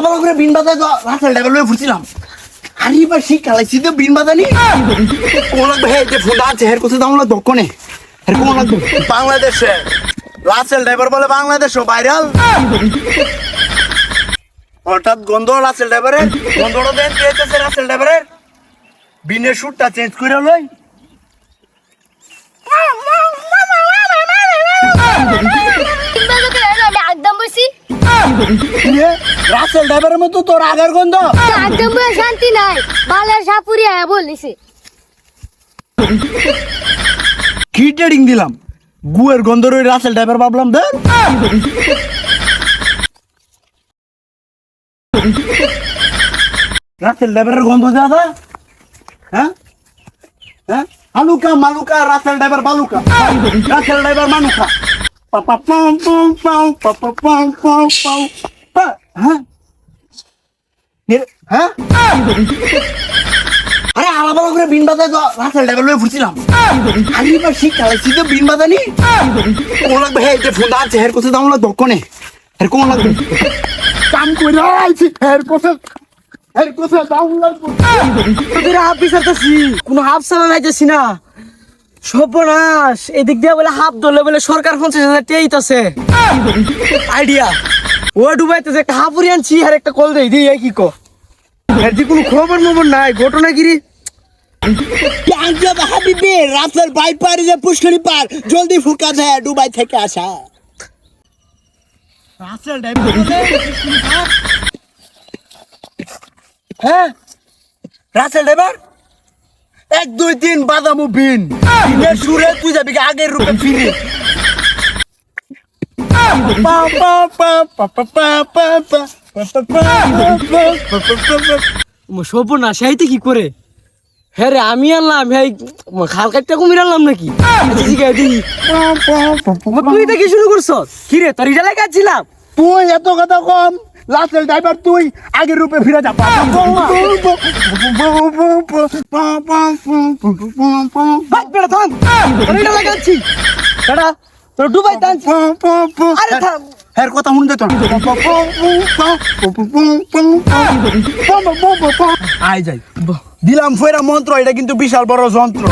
আলাদা করে বিন বাজায় তো রাস্তার ড্রাইভার লয়ে ফুটছিলাম আরে এবার শিখ কালাইছি তো বিন বাজানি। কোন লাগবে যে ফোনটা আছে হের কোথায় দাম লাগবে কোনে হের কোন লাগবে বাংলাদেশে রাসেল ড্রাইভার বলে বাংলাদেশ ভাইরাল। হঠাৎ গন্ধ রাসেল ড্রাইভারের। গন্ধটা দেন পেয়েছে রাসেল ড্রাইভারের? বিনের শুটটা চেঞ্জ করে লই। রাসেল ড্রাইভারের মতো তোর আগের গন্ধ। একদম শান্তি নাই। বালের সাপুরি আয়া বলিছে কি ট্রেডিং দিলাম? গুয়ের গন্ধ রই রাসেল ড্রাইভার ভাবলাম দেন রাসেল ড্রাইভারের গন্ধ দাদা হ্যাঁ? হ্যাঁ? আলুকা মালুকা রাসেল ড্রাইভার বালুকা। রাসেল ড্রাইভার মানুকা আরে আলাদা করে বিন বাজায় তো রাসেল ড্রাইভার লয়ে ফুটছিলাম আরে এবার শিখ কালাইছি তো বিন বাজানি? কোন লাগবে? হে যে ফোনটা আছে হের কোথায় দাম লাগবে কোনে হের কোন লাগবে? কাম করে আইছি হের কোথায় হের কোথায় দাম লাগবে তোদের হাফ বিচারতেছি। কোনো হাফ চালা নাইতেছি না। সর্বনাশ! এদিক দিয়ে বলে হাফ ধরলে বলে সরকার পঞ্চাশ হাজার টেইতাছে আইডিয়া! ও ডুবাইতেছে একটা হাফুরি আনছি আর একটা কল দেই দিই কি কো? এর যে কোনো খবর মবর নাই ঘটনাগিরি? পাঞ্জাব হাবিবি রাসেল বাই পারি যে পুষ্করি পার জলদি ফুকা যায় দুবাই থেকে আসা। রাসেল ড্রাইভার হ্যাঁ? রাসেল ড্রাইভার? এক দুই তিন বাদামু বিন সুরে তুই যাবি আগের রূপে ফিরে সপনা সেইতে কি করে হ্যাঁ রে আমি আনলাম হ্যাঁ খাল কাটতে কুমির আনলাম নাকি তুই দেখি শুরু করছ কি রে তোর ইটা লাগাচ্ছিলাম তুই এত কথা কম লাস্টের ড্রাইভার তুই আগের রূপে ফিরে যা। ডুবাই কথা শুনতে তো। আই যাই। দিলাম ফেরা মন্ত্র এটা কিন্তু বিশাল বড় যন্ত্র।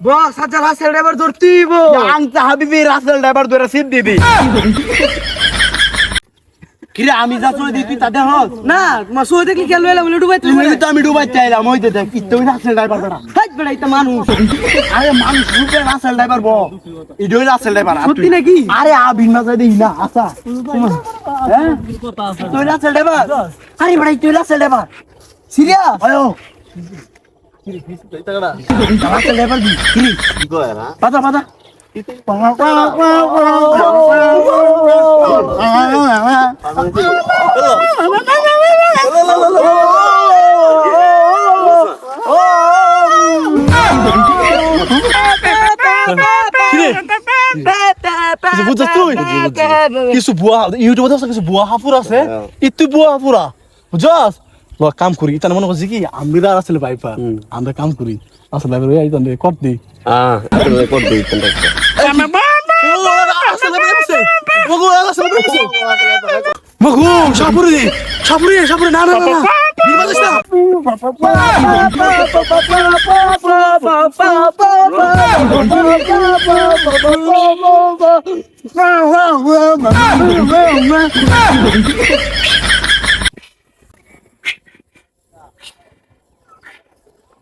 বস আচ্ছা রাসেল ড্রাইভার ধরতেই বো আংটা হাবিবি রাসেল ড্রাইভার ধরে সিট দিবি। কিরে আমি যা চলে দিই তুই তা দেখ। না তোমার সই দেখলি খেলো এলাম বলে ডুবাই তুমি তো আমি ডুবাই চাইলাম ওই দেখ কি তুই রাসেল ড্রাইভার বেড়া হাই বেড়া এটা মানুষ। আরে মানুষ রূপে রাসেল ড্রাইভার ব ইডোই রাসেল ড্রাইভার সত্যি নাকি? আরে দিই না আচ্ছা। হ্যাঁ? তুই রাসেল ড্রাইভার? আরে বড়াই তুই রাসেল ড্রাইভার। সিরিয়াস? আয়ো রাসেল ড্রাইভার দি কি পাতা পাতা কিছু বুঝছিস তুই কিছু বুয়া ইউটিউবে কিছু বুয়া হাফুর আছে? ইতু বুয়া হাফুরা। বুঝছস ল কাম করি ইতান মনে করছি কি আমরা আসলে বাইপা আমরা কাম করি আসলে বাইপা ওই আইতান কর দি Ah, itu lekor di tendek. মগু সাপুরি দি সাপুরি সাপুরি না না না না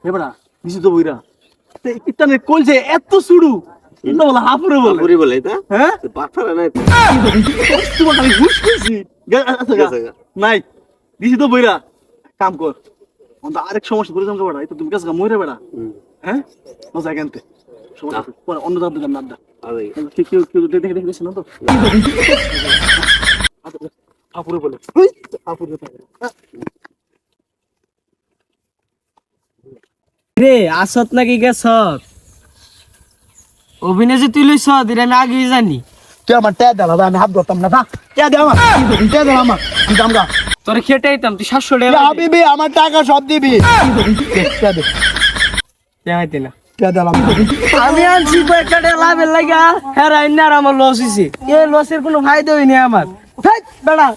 এবড়া নিচে তো বইরা ইতানে কল যে এত সুড়ু ইতা বলে হাফুরে বলে। হাফুরে বলে এটা হ্যাঁ? বাফারা নাই তোমার আমি ঘুষ কইছি আচ্ছা, নাই নিচে তো বইরা কাম কর। অন্ত আরেক সমস্যা করে যাব বেড়া এই তো তুমি কাছে মইরে বেড়া হ্যাঁ? মজা কেনতে সমস্যা অন্য দাম দিলাম নাড্ডা কি কি কি দেখে দেখে না। আচ্ছা, আচ্ছা। তো হাফুরে বলে। হাফুরে রে আসত নাকি গেছত? অভিনয় যে তুই লইছ দিলে আমি আগে জানি। তুই আমার ট্যা দেলা আমি হাত ধরতাম না ট্যা দে আমার ট্যা দে আমার দামগা তোর খেটে আইতাম তুই সাতশো টাকা হাবিবি আমার টাকা সব দিবি। ট্যা দে। দেখাইতে না। পেদালাম আমি আনছি কয়েকটা টাকা লাভের লাগা হ্যাঁ আমার লস হয়েছে এই লসের কোনো ফায়দা হয়নি আমার। বেড়া।